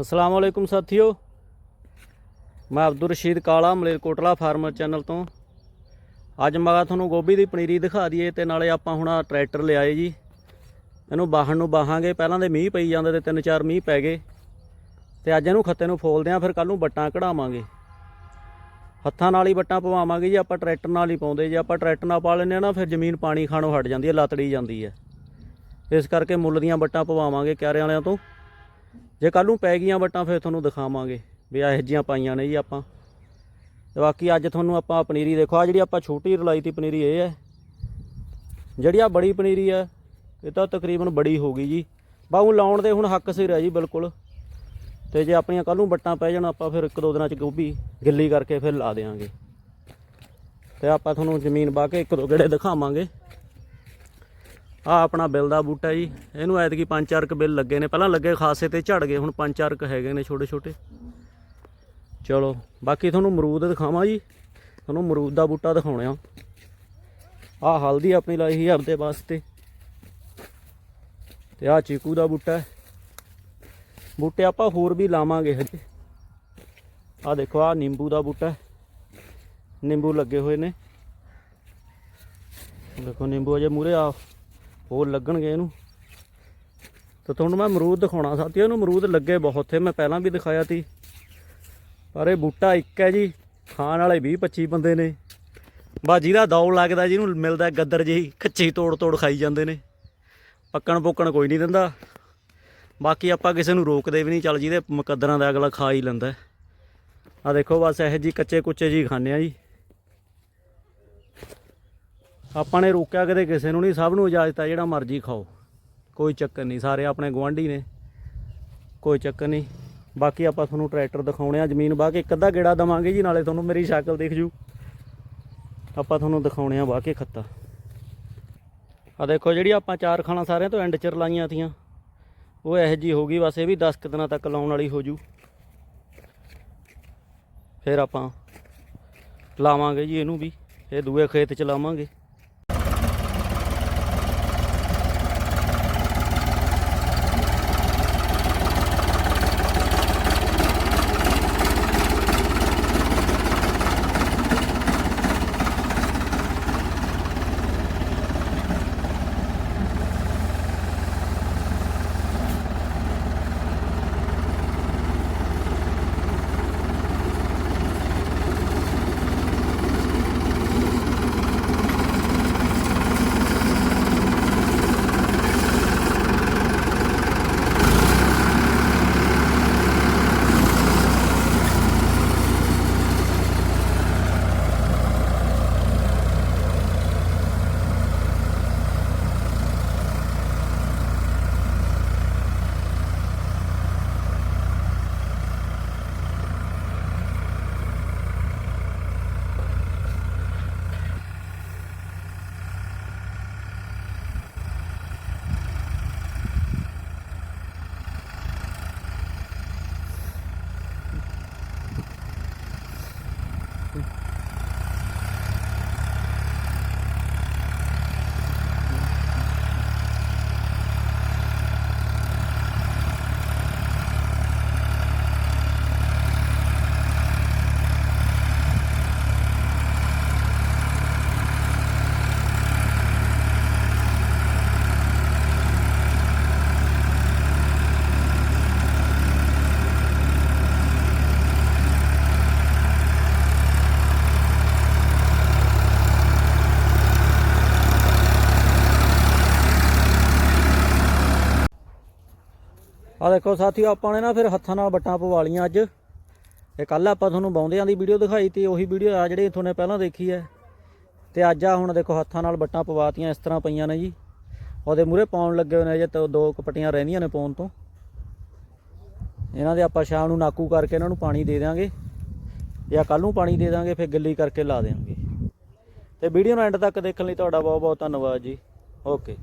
ਅਸਲਾਮ ਵਾਲੇਕੁਮ ਸਾਥੀਓ। ਮੈਂ ਅਬਦੁਰ ਰਸ਼ੀਦ ਕਾਲਾ, ਮਲੇਰਕੋਟਲਾ ਫਾਰਮਰ ਚੈਨਲ ਤੋਂ। ਅੱਜ ਮੈਂ ਤੁਹਾਨੂੰ ਗੋਭੀ ਦੀ ਪਨੀਰੀ ਦਿਖਾ ਦਈਏ ਤੇ ਨਾਲੇ ਆਪਾਂ ਹੁਣ ਆਹ ਟਰੈਕਟਰ ਲਿਆਏ ਜੀ। ਇਹਨੂੰ ਬਾਹਣ ਨੂੰ ਬਾਹਾਂਗੇ, ਪਹਿਲਾਂ ਦੇ ਮੀਂਹ ਪਈ ਜਾਂਦੇ ਤੇ ਤਿੰਨ ਚਾਰ ਮੀਂਹ ਪੈ ਗਏ। ਤੇ ਅੱਜ ਇਹਨੂੰ ਖੱਤੇ ਨੂੰ ਫੋਲਦੇ ਆਂ, ਫਿਰ ਕੱਲ ਨੂੰ ਬੱਟਾਂ ਕਢਾਵਾਂਗੇ। ਹੱਥਾਂ ਨਾਲ ਹੀ ਬੱਟਾਂ ਪਵਾਵਾਂਗੇ ਜੀ, ਆਪਾਂ ਟਰੈਕਟਰ ਨਾਲ ਹੀ ਪਾਉਂਦੇ। ਜੇ ਆਪਾਂ ਟਰੈਕਟਰ ਨਾਲ ਪਾ ਲੈਂਦੇ ਆ ਨਾ, ਫਿਰ ਜ਼ਮੀਨ ਪਾਣੀ ਖਾਣੋਂ ਹਟ ਜਾਂਦੀ ਹੈ, ਲਤੜੀ ਜਾਂਦੀ ਹੈ। ਇਸ ਕਰਕੇ ਮੁੱਲ ਦੀਆਂ ਬੱਟਾਂ ਪਵਾਵਾਂਗੇ ਕਿਆਰੇ ਵਾਲਿਆਂ ਤੋਂ। ਜੇ ਕੱਲ ਨੂੰ ਪੈ ਗਈਆਂ ਬੱਟਾਂ ਫਿਰ ਤੁਹਾਨੂੰ ਦਿਖਾਵਾਂਗੇ ਵੀ ਇਹੋ ਜਿਹੀਆਂ ਪਾਈਆਂ ਨੇ ਜੀ ਆਪਾਂ। ਤੇ ਬਾਕੀ ਅੱਜ ਤੁਹਾਨੂੰ ਆਪਾਂ ਪਨੀਰੀ ਦੇਖੋ ਆ ਜਿਹੜੀ ਆਪਾਂ ਛੋਟੀ ਰਲਾਈ ਤੀ ਪਨੀਰੀ ਇਹ ਹੈ। ਜਿਹੜੀ ਆ ਬੜੀ ਪਨੀਰੀ ਹੈ, ਇਹ ਤਾਂ ਤਕਰੀਬਨ ਬੜੀ ਹੋ ਗਈ ਜੀ। ਬਾਹੂ ਲਾਉਣ ਦੇ ਹੁਣ ਹੱਕ ਸਿਰ ਹੈ ਜੀ, ਬਿਲਕੁਲ। ਤੇ ਜੇ ਆਪਣੀਆਂ ਕੱਲ ਨੂੰ ਵੱਟਾਂ ਪੈ ਜਾਣ, ਆਪਾਂ ਫਿਰ ਇੱਕ ਦੋ ਦਿਨਾਂ ਚ ਗੋਭੀ ਗਿੱਲੀ ਕਰਕੇ ਫਿਰ ਲਾ ਦੇਵਾਂਗੇ ਤੇ ਆਪਾਂ ਤੁਹਾਨੂੰ ਜ਼ਮੀਨ ਬਾ ਕੇ ਇੱਕ ਦੋ ਗੇੜੇ ਦਿਖਾਵਾਂਗੇ। ਆ ਆਪਣਾ ਬਿੱਲ ਦਾ ਬੂਟਾ ਜੀ। ਇਹਨੂੰ ਐਤਕੀ ਪੰਜ ਚਾਰ ਕ ਬਿੱਲ ਲੱਗੇ ਨੇ। ਪਹਿਲਾਂ ਲੱਗੇ ਖਾਸੇ ਤੇ ਝੜ ਗਏ, ਹੁਣ ਪੰਜ ਚਾਰ ਕ ਹੈਗੇ ਨੇ ਛੋਟੇ ਛੋਟੇ। ਚਲੋ, ਬਾਕੀ ਤੁਹਾਨੂੰ ਅਮਰੂਦ ਦਿਖਾਵਾਂ ਜੀ। ਤੁਹਾਨੂੰ ਅਮਰੂਦ ਦਾ ਬੂਟਾ ਦਿਖਾਉਣਾ ਆ। ਹਲਦੀ ਆਪਣੀ ਲਾਈ ਸੀ ਆਪਦੇ ਵਾਸਤੇ। ਤੇ ਆ ਚੀਕੂ ਦਾ ਬੂਟਾ। ਬੂਟੇ ਆਪਾਂ ਹੋਰ ਵੀ ਲਾਵਾਂਗੇ ਹਜੇ। ਆ ਦੇਖੋ, ਆ ਨਿੰਬੂ ਦਾ ਬੂਟਾ। ਨਿੰਬੂ ਲੱਗੇ ਹੋਏ ਨੇ। ਦੇਖੋ, ਨਿੰਬੂ ਅਜੇ ਮੂਰੇ ਆ। ਹੋਰ ਲੱਗਣਗੇ ਇਹਨੂੰ। ਤਾਂ ਤੁਹਾਨੂੰ ਮੈਂ ਅਮਰੂਦ ਦਿਖਾਉਣਾ ਸਾਥੀਓ ਇਹਨੂੰ ਅਮਰੂਦ ਲੱਗੇ ਬਹੁਤ ਥੇ ਮੈਂ ਪਹਿਲਾਂ ਵੀ ਦਿਖਾਇਆ ਸੀ। ਪਰ ਇਹ ਬੂਟਾ ਇੱਕ ਹੈ ਜੀ। ਖਾਣ ਵਾਲੇ 20 25 ਬੰਦੇ ਨੇ। ਬਾਜੀ ਦਾ ਦੌੜ ਲੱਗਦਾ ਜਿਹਨੂੰ ਮਿਲਦਾ ਗੱਦਰ ਜਿਹੀ। ਕੱਚੀ ਤੋੜ ਤੋੜ ਖਾਈ ਜਾਂਦੇ ਨੇ। ਪੱਕਣ ਪੁੱਕਣ ਕੋਈ ਨਹੀਂ ਦਿੰਦਾ। ਬਾਕੀ ਆਪਾਂ ਕਿਸੇ ਨੂੰ ਰੋਕਦੇ ਵੀ ਨਹੀਂ। ਚੱਲ ਜਿਹਦੇ ਮੁਕੱਦਰਾਂ ਦਾ ਅਗਲਾ ਖਾ ਹੀ ਲੈਂਦਾ। ਆ ਦੇਖੋ ਬਸ ਇਹੋ ਜੀ ਕੱਚੇ ਕੁੱਚੇ ਜੀ ਖਾਂਦੇ ਆ ਜੀ। ਆਪਾਂ ਨੇ ਰੋਕਿਆ ਕਦੇ ਕਿਸੇ ਨੂੰ ਨਹੀਂ, ਸਭ ਨੂੰ ਇਜਾਜ਼ਤ ਆ ਜਿਹੜਾ ਮਰਜ਼ੀ ਖਾਓ। ਕੋਈ ਚੱਕਰ ਨਹੀਂ, ਸਾਰੇ ਆਪਣੇ ਗਵਾਂਢੀ ਨੇ। ਕੋਈ ਚੱਕਰ ਨਹੀਂ। ਬਾਕੀ ਆਪਾਂ ਤੁਹਾਨੂੰ ਟਰੈਕਟਰ ਦਿਖਾਉਣੇ ਆ, ਜ਼ਮੀਨ ਵਾਹ ਕੇ ਇੱਕ ਅੱਧਾ ਗੇੜਾ ਦਵਾਂਗੇ ਜੀ, ਨਾਲੇ ਤੁਹਾਨੂੰ ਮੇਰੀ ਸ਼ਕਲ ਦਿਖ ਜੂ। ਆਪਾਂ ਤੁਹਾਨੂੰ ਦਿਖਾਉਣੇ ਆ ਵਾਹ ਕੇ ਖੱਤਾ। ਆ ਦੇਖੋ ਜਿਹੜੀ ਆਪਾਂ ਚਾਰ ਖਾਣਾ ਸਾਰਿਆਂ ਤੋਂ ਐਂਡ ਚ ਲਾਈਆਂ ਤੀਆਂ। ਉਹ ਇਹੋ ਜੀ ਹੋ ਗਈ, ਬਸ ਇਹ ਵੀ 10 ਕੁ ਦਿਨਾਂ ਤੱਕ ਲਾਉਣ ਵਾਲੀ ਹੋ ਜੂ। ਫਿਰ ਆਪਾਂ ਲਾਵਾਂਗੇ ਜੀ ਇਹਨੂੰ ਵੀ, ਇਹ ਦੂਏ ਖੇਤ ਚ ਲਾਵਾਂਗੇ। ਆ ਦੇਖੋ ਸਾਥੀਓ, ਆਪਾਂ ਨੇ ਨਾ ਫਿਰ ਹੱਥਾਂ ਨਾਲ ਬੱਟਾਂ ਪਵਾ ਲੀਆਂ ਅੱਜ। ਤੇ ਕੱਲ ਆਪਾਂ ਤੁਹਾਨੂੰ ਬੌਂਦਿਆਂ ਦੀ ਵੀਡੀਓ ਦਿਖਾਈ ਤੀ ਉਹੀ ਵੀਡੀਓ ਆ ਜਿਹੜੀ ਤੁਹਾਨੂੰ ਪਹਿਲਾਂ ਦੇਖੀ ਹੈ। ਤੇ ਅੱਜ ਆ ਹੁਣ ਦੇਖੋ ਹੱਥਾਂ ਨਾਲ ਬੱਟਾਂ ਪਵਾਤੀਆਂ, ਇਸ ਤਰ੍ਹਾਂ ਪਈਆਂ ਨੇ ਜੀ। ਉਹਦੇ ਮੂਰੇ ਪਾਉਣ ਲੱਗੇ ਹੋਏ ਨੇ ਜੇ ਤੇ ਦੋ ਕਪਟੀਆਂ ਰਹਿੰਦੀਆਂ ਨੇ ਪਾਉਣ ਤੋਂ। ਇਹਨਾਂ ਦੇ ਆਪਾਂ ਸ਼ਾਮ ਨੂੰ ਨਾਕੂ ਕਰਕੇ ਇਹਨਾਂ ਨੂੰ ਪਾਣੀ ਦੇ ਦਿਆਂਗੇ। ਜਾਂ ਕੱਲ ਨੂੰ ਪਾਣੀ ਦੇ ਦਾਂਗੇ ਫਿਰ ਗਿੱਲੀ ਕਰਕੇ ਲਾ ਦੇਵਾਂਗੇ ਤੇ ਵੀਡੀਓ ਨੂੰ ਐਂਡ ਤੱਕ ਦੇਖਣ ਲਈ ਤੁਹਾਡਾ ਬਹੁਤ ਬਹੁਤ ਧੰਨਵਾਦ ਜੀ। ਓਕੇ।